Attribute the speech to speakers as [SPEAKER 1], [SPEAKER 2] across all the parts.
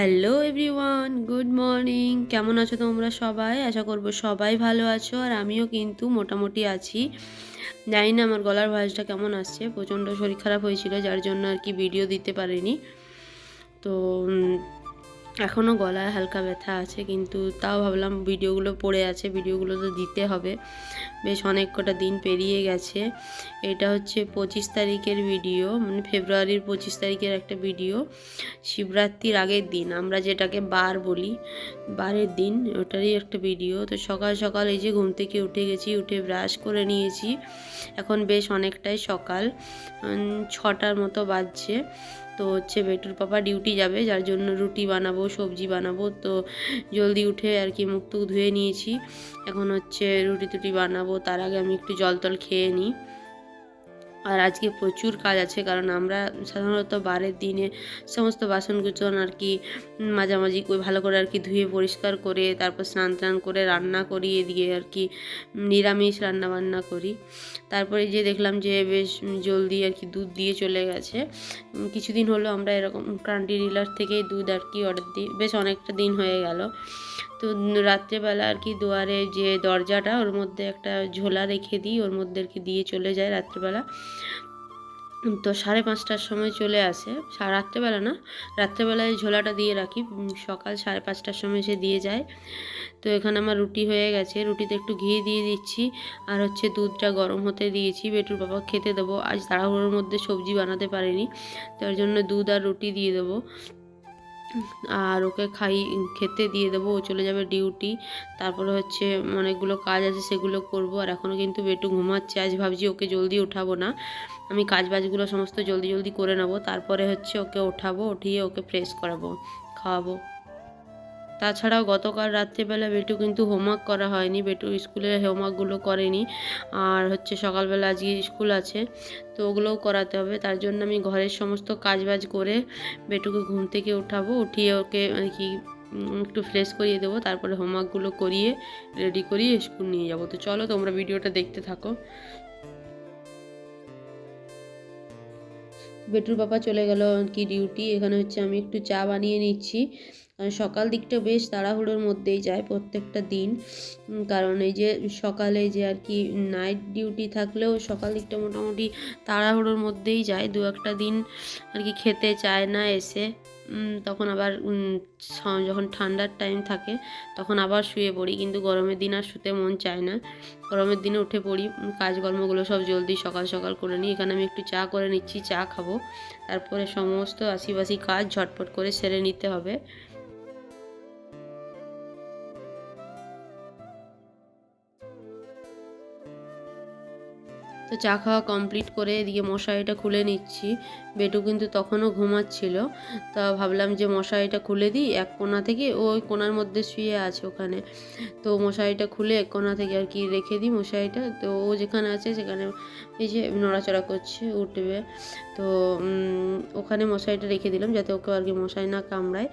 [SPEAKER 1] Hello everyone good morning কেমন আছো তোমরা সবাই? আশা করব সবাই ভালো আছো, আর আমিও কিন্তু মোটামুটি আছি। জানি না আমার গলার ভয়েসটা কেমন আসছে, প্রচণ্ড শরীর খারাপ হয়েছিল, যার জন্য আর কি ভিডিও দিতে পারিনি। তো এখনও গলায় হালকা ব্যথা আছে, কিন্তু তাও ভাবলাম ভিডিওগুলো পড়ে আছে, ভিডিওগুলো তো দিতে হবে। বেশ অনেক কটা দিন পেরিয়ে গেছে। এটা হচ্ছে পঁচিশ তারিখের ভিডিও মানে ফেব্রুয়ারির পঁচিশ তারিখের একটা ভিডিও। শিবরাত্রির আগের দিন, আমরা যেটাকে বার বলি, বারের দিন ওটারই একটা ভিডিও। তো সকাল সকাল এই যে ঘুম থেকে উঠে গেছি, উঠে ব্রাশ করে নিয়েছি। এখন বেশ অনেকটাই সকাল ছটার মতো বাজছে। তো হচ্ছে বেটুর পাপা ডিউটি যাবে, যার জন্য রুটি বানাবো, সবজি বানাবো। তো জলদি উঠে আর কি মুখ টুক ধুয়ে নিয়েছি। এখন হচ্ছে রুটি টুটি বানাবো, তার আগে আমি একটু জল টল খেয়ে নিই। আর আজকে প্রচুর কাজ আছে, কারণ আমরা সাধারণত বারের দিনে সমস্ত বাসন কুচন আর কি মাঝামাঝি ভালো করে আর কি ধুয়ে পরিষ্কার করে, তারপর স্নান টান করে রান্না করি, এদিকে আর কি নিরামিষ রান্না বান্না করি। তারপরে যে দেখলাম যে বেশ জলদি আর কি দুধ দিয়ে চলে গেছে। কিছুদিন হলো আমরা এরকম ক্রান্তি ডিলার থেকেই দুধ আর কি অর্ডার দিই, বেশ অনেকটা দিন হয়ে গেল। তো রাত্রেবেলা আর কি দুয়ারে যে দরজাটা, ওর মধ্যে একটা ঝোলা রেখে দিই, ওর মধ্যে আর কি দিয়ে চলে যায় রাত্রেবেলা। তো সাড়ে পাঁচটার সময় চলে আসে। রাত্রেবেলা না, রাত্রেবেলায় ঝোলাটা দিয়ে রাখি। সকাল সাড়ে পাঁচটার সময় সে দিয়ে যায়। তো এখানে আমার রুটি হয়ে গেছে। রুটিতে একটু ঘি দিয়ে দিচ্ছি। আর হচ্ছে দুধটা গরম হতে দিয়েছি। বেটুর বাবা খেতে দেবো। আজ তাড়াহুড়োর মধ্যে সবজি বানাতে পারিনি। তার জন্য দুধ আর রুটি দিয়ে দেবো। আর ওকে খাই, খেতে দিয়ে দেবো, ও চলে যাবে ডিউটি তারপরে হচ্ছে অনেকগুলো কাজ আছে, সেগুলো করব। আর এখনও কিন্তু বেটু ঘুমাচ্ছে। আজ ভাবছি ওকে জলদি উঠাবো না। আমি কাজ বাজগুলো সমস্ত জলদি জলদি করে নেব। তারপরে হচ্ছে ওকে ওঠাবো, উঠিয়ে ওকে ফ্রেশ করাবো, খাওয়াবো। তাছাড়াও গতকাল রাত্রিবেলা বেটু কিন্তু হোমওয়ার্ক করা হয়নি। বেটু স্কুলে হোমওয়ার্কগুলো করেনি। আর হচ্ছে সকালবেলা আজকে স্কুল আছে, তো ওগুলোও করাতে হবে। তার জন্য আমি ঘরের সমস্ত কাজবাজ করে বেটুকে ঘুম থেকে উঠাবো, উঠিয়ে ওকে আর কি একটু ফ্রেশ করিয়ে দেবো। তারপরে হোমওয়ার্কগুলো করিয়ে রেডি করিয়ে স্কুল নিয়ে যাব। তো চলো তোমরা ভিডিওটা দেখতে থাকো। বেটুর বাবা চলে গেল কি ডিউটি এখানে হচ্ছে আমি একটু চা বানিয়ে নিচ্ছি। সকাল দিকটা বেশ তাড়াহুড়োর মধ্যেই যায় প্রত্যেকটা দিন। কারণ এই যে সকালে যে আর কি নাইট ডিউটি থাকলেও সকাল দিকটা মোটামুটি তাড়াহুড়োর মধ্যেই যায়। দু একটা দিন আর কি খেতে চায় না এসে। তখন আবার যখন ঠান্ডার টাইম থাকে তখন আবার শুয়ে পড়ি। কিন্তু গরমের দিন আর শুতে মন চায় না। গরমের দিনে উঠে পড়ি কাজকর্মগুলো সব জলদি সকাল সকাল করে নিই। এখানে আমি একটু চা করে নিচ্ছি, চা খাব। তারপরে সমস্ত আশিবাসি কাজ ঝটপট করে সেরে নিতে হবে। তো চা খাওয়া কমপ্লিট করে এদিকে মশারিটা খুলে নিচ্ছি। বেটু কিন্তু তখনও ঘুমাচ্ছিল। তা ভাবলাম যে মশারিটা খুলে দিই, এক কোণা থেকে ওই কোনার মধ্যে শুয়ে আছে ওখানে। তো মশারিটা খুলে এক কোনা থেকে আর কি রেখে দিই মশারিটা। তো ও যেখানে আছে সেখানে এই যে নড়াচড়া করছে, উঠবে। তো ওখানে মশারিটা রেখে দিলাম যাতে ওকে আর কি মশারি না কামড়ায়।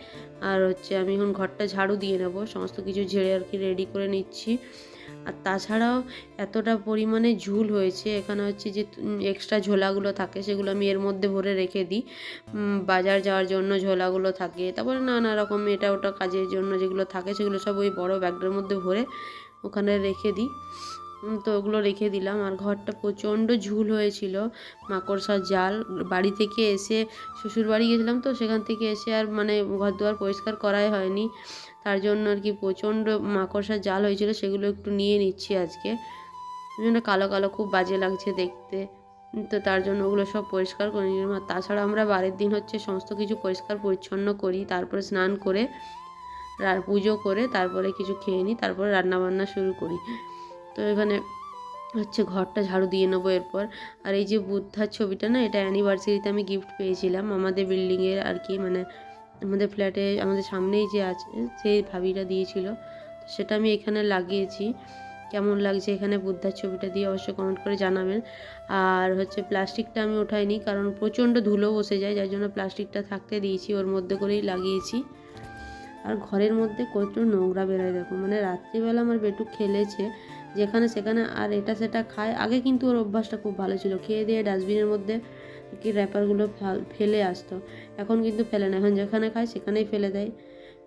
[SPEAKER 1] আর হচ্ছে আমি এখন ঘরটা ঝাড়ু দিয়ে নেব, সমস্ত কিছু ঝেড়ে আর কি রেডি করে নিচ্ছি। আর তাছাড়াও এতটা পরিমাণে ঝুল হয়েছে, এখানে হচ্ছে যে এক্সট্রা ঝোলাগুলো থাকে সেগুলো আমি এর মধ্যে ভরে রেখে দিই। বাজার যাওয়ার জন্য ঝোলাগুলো থাকে, তারপরে নানা রকম এটা ওটা কাজের জন্য যেগুলো থাকে সেগুলো সব ওই বড় ব্যাগটার মধ্যে ভরে ওখানে রেখে দিই। তো ওগুলো রেখে দিলাম। আর ঘরটা প্রচণ্ড ঝুল হয়েছিল, মাকড়সার জাল। বাড়ি থেকে এসে শ্বশুর বাড়ি গেছিলাম তো সেখান থেকে এসে আর মানে ঘর দুয়ার পরিষ্কার করাই হয়নি। তার জন্য আর কি প্রচণ্ড মাকড়সার জাল হয়েছিল, সেগুলো একটু নিয়ে নিচ্ছি আজকে। জন্য কালো কালো খুব বাজে লাগছে দেখতে। তো তার জন্য ওগুলো সব পরিষ্কার করে নিলাম। আর তাছাড়া আমরা বাড়ির দিন হচ্ছে সমস্ত কিছু পরিষ্কার পরিচ্ছন্ন করি, তারপরে স্নান করে আর পুজো করে তারপরে কিছু খেয়ে নিই, তারপরে রান্নাবান্না শুরু করি। তো এখানে হচ্ছে ঘরটা ঝাড়ু দিয়ে নেব এরপর। আর এই যে বুদ্ধার ছবিটা না, এটা অ্যানিভার্সারিতে আমি গিফট পেয়েছিলাম। আমাদের বিল্ডিংয়ের আর কি মানে আমাদের ফ্ল্যাটে আমাদের সামনেই যে আছে, সেই ভাবিটা দিয়েছিল। সেটা আমি এখানে লাগিয়েছি। কেমন লাগছে এখানে বুদ্ধার ছবিটা দিয়ে অবশ্যই কমেন্ট করে জানাবেন। আর হচ্ছে প্লাস্টিকটা আমি ওঠাইনি, কারণ প্রচণ্ড ধুলো বসে যায়, যার জন্য প্লাস্টিকটা থাকতে দিয়েছি, ওর মধ্যে করেই লাগিয়েছি। আর ঘরের মধ্যে কত নোংরা বেরোয়, দেখো। মানে রাত্রিবেলা আমার বেটু খেলেছে, যেখানে সেখানে আর এটা সেটা খায়। আগে কিন্তু ওর অভ্যাসটা খুব ভালো ছিল। খেয়ে দিয়ে ডাস্টবিনের মধ্যে কি র্যাপারগুলো ফাল- আসতো। এখন কিন্তু ফেলে না। এখন যেখানে খায় সেখানেই ফেলে দেয়।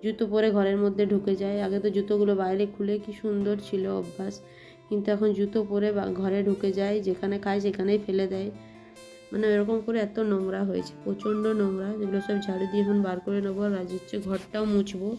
[SPEAKER 1] জুতো পরে ঘরের মধ্যে ঢুকে যায়। আগে তো জুতোগুলো বাইরে খুলে কি সুন্দর ছিল অভ্যাস। কিন্তু এখন জুতো পরে ঘরে ঢুকে যায়, যেখানে খায় সেখানেই ফেলে দেয়। মানে এরকম করে এত নোংরা হয়েছে। প্রচণ্ড নোংরা। যেগুলো সব ঝাড়ু দিয়ে এখন বার করে নেব। আর আজ হচ্ছে ঘরটাও মুছবো।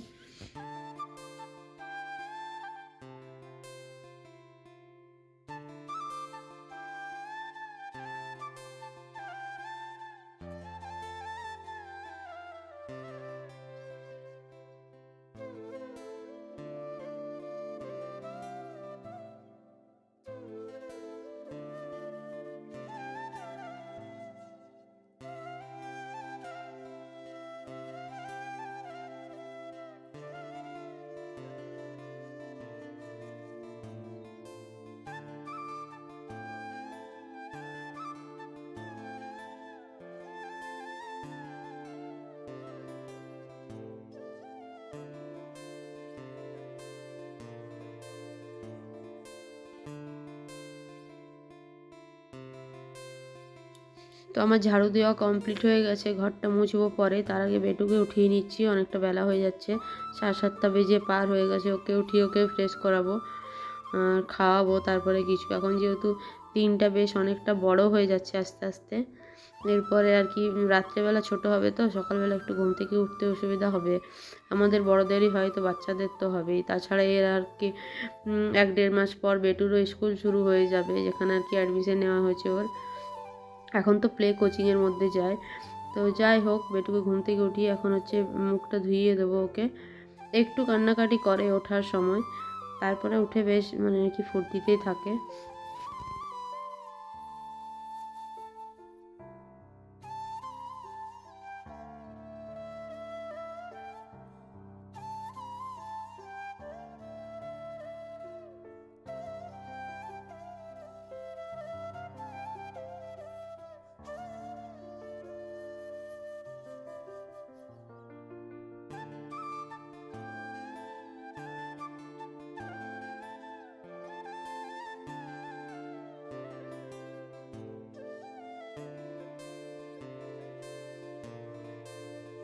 [SPEAKER 1] আমার ঝাড়ু দেওয়া কমপ্লিট হয়ে গেছে, ঘরটা মুছবো পরে। তার আগে বেটুকে উঠিয়ে নিচ্ছি, অনেকটা বেলা হয়ে যাচ্ছে। সাড়ে সাতটা বেজে পার হয়ে গেছে, ওকে উঠিয়ে ওকে ফ্রেশ করাবো আর খাওয়াবো তারপরে কিছু। এখন যেহেতু দিনটা বেশ অনেকটা বড় হয়ে যাচ্ছে আস্তে আস্তে, এরপরে আর কি রাত্রেবেলা ছোট হবে তো, সকালবেলা একটু ঘুম থেকে উঠতে অসুবিধা হবে। আমাদের বড়দেরই হয়তো বাচ্চাদের তো হবেই। তাছাড়া এর আর কি এক দেড় মাস পর বেটুরও স্কুল শুরু হয়ে যাবে, যেখানে আর কি অ্যাডমিশন নেওয়া হয়েছে ওর। এখন তো প্লে কোচিংয়ের মধ্যে যায়। তো যাই হোক, বেটুকে ঘুম থেকে উঠিয়ে এখন হচ্ছে মুখটা ধুইয়ে দেবো ওকে। একটু কান্নাকাটি করে ওঠার সময়। তারপরে উঠে বেশ মানে আর কি ফুর্তিতেই থাকে।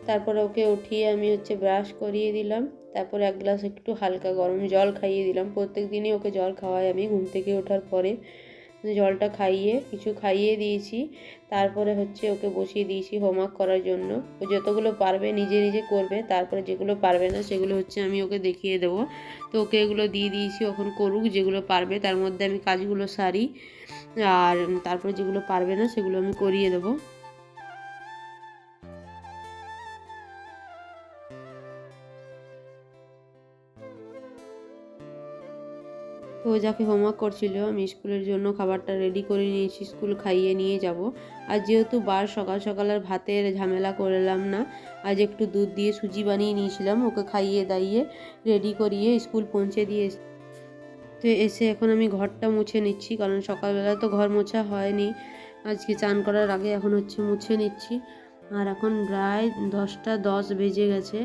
[SPEAKER 1] তারপরে ওকে উঠিয়ে আমি হচ্ছে ব্রাশ করিয়ে দিলাম। তারপর এক গ্লাস একটু হালকা গরম জল খাইয়ে দিলাম। প্রত্যেক দিনই ওকে জল খাওয়াই আমি ঘুম থেকে ওঠার পরে। জলটা খাইয়ে, কিছু খাইয়ে দিয়েছি। তারপরে হচ্ছে ওকে বসিয়ে দিয়েছি হোমওয়ার্ক করার জন্য। ও যতগুলো পারবে নিজে নিজে করবে। তারপরে যেগুলো পারবে না সেগুলো হচ্ছে আমি ওকে দেখিয়ে দেবো। তো ওকে এগুলো দিয়ে দিয়েছি, এখন করুক যেগুলো পারবে। তার মধ্যে আমি কাজগুলো সারি। আর তারপরে যেগুলো পারবে না সেগুলো আমি করিয়ে দেবো। ও যাকে হোমওয়ার্ক করছিল, আমি স্কুলের জন্য খাবারটা রেডি করে নিয়েছি, স্কুল খাইয়ে নিয়ে যাব। আর যেহেতু বার সকাল সকাল আর ভাতের ঝামেলা করলাম না, আজ একটু দুধ দিয়ে সুজি বানিয়ে নিয়েছিলাম, ওকে খাইয়ে দাইয়ে রেডি করিয়ে স্কুল পৌঁছে দিয়ে তো এসে এখন আমি ঘরটা মুছে নিচ্ছি, কারণ সকালবেলা তো ঘর মোছা হয়নি। আজকে চান করার আগে এখন হচ্ছে মুছে নিচ্ছি। আর এখন প্রায় দশটা দশ বেজে গেছে।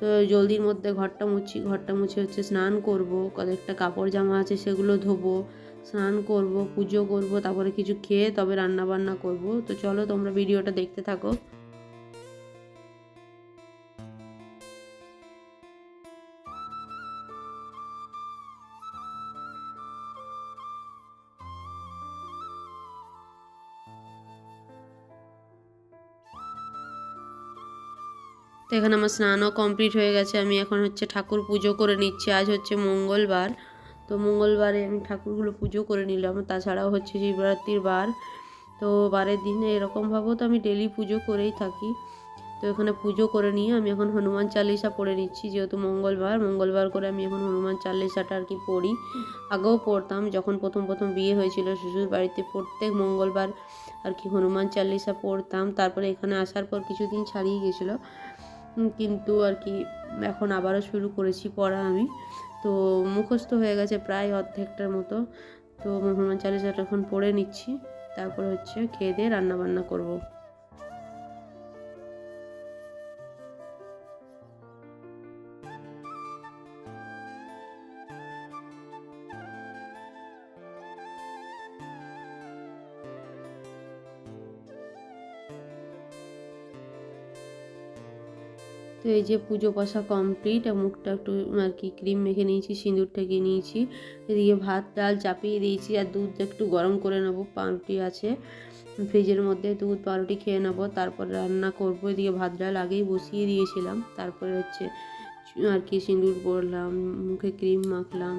[SPEAKER 1] তো জলদির মধ্যে ঘরটা মুছি, ঘরটা মুছে হচ্ছে স্নান করব, কয়েকটা কাপড় জামা আছে সেগুলো ধোবো, স্নান করব, পুজো করব, তারপরে কিছু খেয়ে তবে রান্না বান্না করব। তো চলো তোমরা ভিডিওটা দেখতে থাকো। এখানে আমার স্নানও কমপ্লিট হয়ে গেছে। আমি এখন হচ্ছে ঠাকুর পুজো করে নিচ্ছি। আজ হচ্ছে মঙ্গলবার। তো মঙ্গলবারে আমি ঠাকুরগুলো পুজো করে নিলাম। তাছাড়াও হচ্ছে শিবরাত্রির বার। তো বারের দিনে এরকমভাবেও তো আমি ডেলি পুজো করেই থাকি। তো এখানে পুজো করে নিয়ে আমি এখন হনুমান চালিসা পড়ে নিচ্ছি, যেহেতু মঙ্গলবার। মঙ্গলবার করে আমি এখন হনুমান চালিসাটা আর কি পড়ি। আগেও পড়তাম, যখন প্রথম প্রথম বিয়ে হয়েছিল শ্বশুর বাড়িতে প্রত্যেক মঙ্গলবার আর কি হনুমান চালিসা পড়তাম। তারপরে এখানে আসার পর কিছুদিন ছাড়িয়ে গেছিল। কিন্তু আর কি এখন আবারও শুরু করেছি পড়া আমি। তো মুখস্থ হয়ে গেছে প্রায় অর্ধেকটার মতো। তো হনুমান চালিসাটা এখন পড়ে নিচ্ছি। তারপর হচ্ছে খেয়ে দিয়ে রান্না বান্না করব। তো এই যে পুজো কষা কমপ্লিট আর মুখটা একটু আর কি ক্রিম মেখে নিয়েছি সিঁদুর ঠেকিয়ে নিয়েছি, এদিকে ভাত, ডাল চাপিয়ে দিয়েছি, আর দুধ একটু গরম করে নেব, পাউরুটি আছে। ফ্রিজের মধ্যে দুধ, পাউরুটি খেয়ে নেব, তারপর রান্না করব, এদিকে ভাত, ডাল আগেই বসিয়ে দিয়েছিলাম, তারপরে হচ্ছে আর কি সিঁদুর পরলাম, মুখে ক্রিম মাখলাম,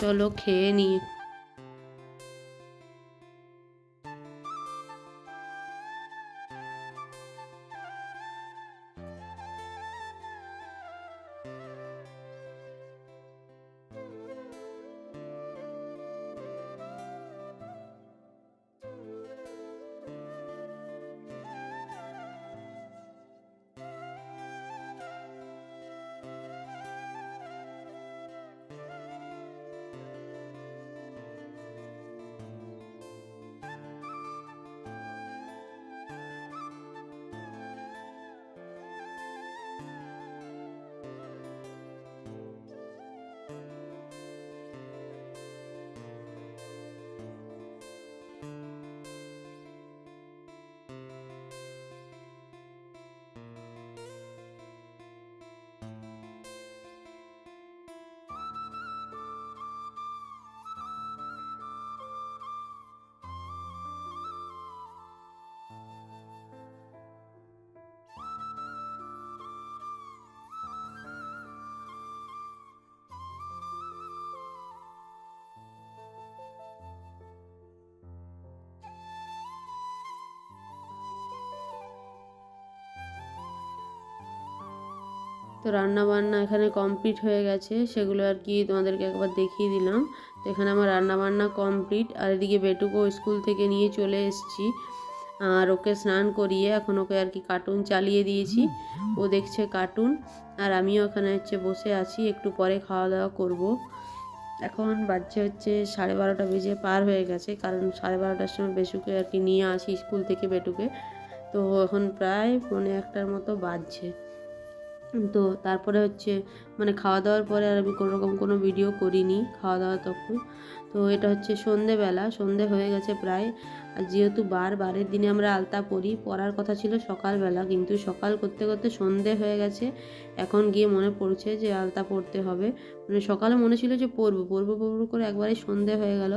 [SPEAKER 1] চলো খেয়ে নিই তো রান্না বান্না এখানে কমপ্লিট হয়ে গেছে। সেগুলো আর কি তোমাদেরকে একবার দেখিয়ে দিলাম। তো এখানে আমার রান্না বান্না কমপ্লিট আর এদিকে বেটুকো স্কুল থেকে নিয়ে চলে এসেছি। আর ওকে স্নান করিয়ে এখন ওকে আর কি কার্টুন চালিয়ে দিয়েছি। ও দেখছে কার্টুন আর আমিও এখানে হচ্ছে বসে আছি। একটু পরে খাওয়া দাওয়া করব। এখন বাজছে হচ্ছে সাড়ে বারোটা বেজে পার হয়ে গেছে। কারণ সাড়ে বারোটার সময় বেশুকে আর কি নিয়ে আসি স্কুল থেকে বেটুকে। তো এখন প্রায় পৌনে একটার মতো বাজছে। তো তারপরে হচ্ছে মানে খাওয়া দাওয়ার পরে আর আমি কোনো রকম কোনো ভিডিও করিনি, খাওয়া দাওয়া তখন। তো এটা হচ্ছে সন্ধেবেলা, সন্ধে হয়ে গেছে প্রায়। আর যেহেতু বার বারের দিনে আমরা আলতা পরি, পরার কথা ছিল সকালবেলা, কিন্তু সকাল করতে করতে সন্ধে হয়ে গেছে। এখন গিয়ে মনে পড়ছে যে আলতা পরতে হবে। মানে সকালে মনে ছিল যে পরবো পরবো পরবো করে একবারে সন্ধে হয়ে গেল।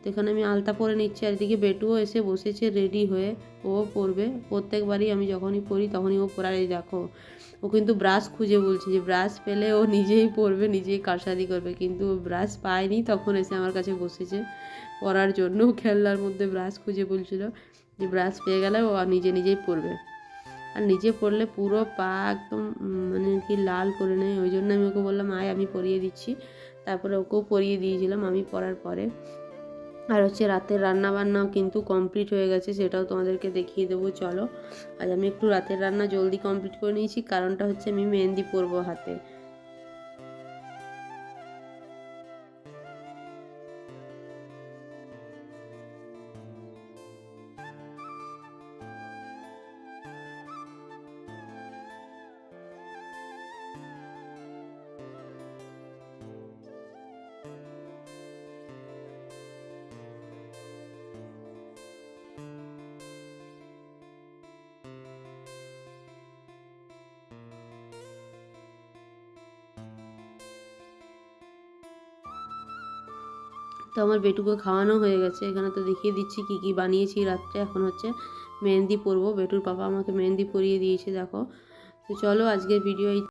[SPEAKER 1] তো এখানে আমি আলতা পরে নিচ্ছি, আর এদিকে বেটুও এসে বসেছে রেডি হয়ে। ও পরবে, প্রত্যেকবারই আমি যখনই পরি তখনই ও পরার দেখো। ও কিন্তু ব্রাশ খুঁজে বলছে যে ব্রাশ পেলে ও নিজেই পরবে, নিজেই কারসাদি করবে। কিন্তু ব্রাশ পায়নি, তখন এসে আমার কাছে বসেছে। পরার জন্য খেলনার মধ্যে ব্রাশ খুঁজে বলছিল যে ব্রাশ পেয়ে গেলে ও নিজে নিজেই পরবে আর নিজে পরলে পুরো পা একদম মানে কি লাল করে নেয়। ওই জন্য আমি ওকে বললাম, আয়, আমি পরিয়ে দিচ্ছি। তারপরে ওকেও পরিয়ে দিয়েছিলাম আমি পরার পরে। আর হচ্ছে রাতের রান্না বান্নাও কিন্তু কমপ্লিট হয়ে গেছে, সেটাও তোমাদেরকে দেখিয়ে দেবো, চলো। আজ আমি একটু রাতের রান্না জলদি কমপ্লিট করে নিয়েছি, কারণটা হচ্ছে আমি মেহেন্দি পরবো হাতে। তো আমার বেটুকে খাওয়ানো হয়ে গেছে। এখানে তো দেখিয়ে দিচ্ছি কি কি বানিয়েছি। রাত্রে এখন হচ্ছে মেহেন্দি পরবো। বেটুর পাপা আমাকে মেহেন্দি পরিয়ে দিয়েছে, দেখো। তো চলো আজকের ভিডিও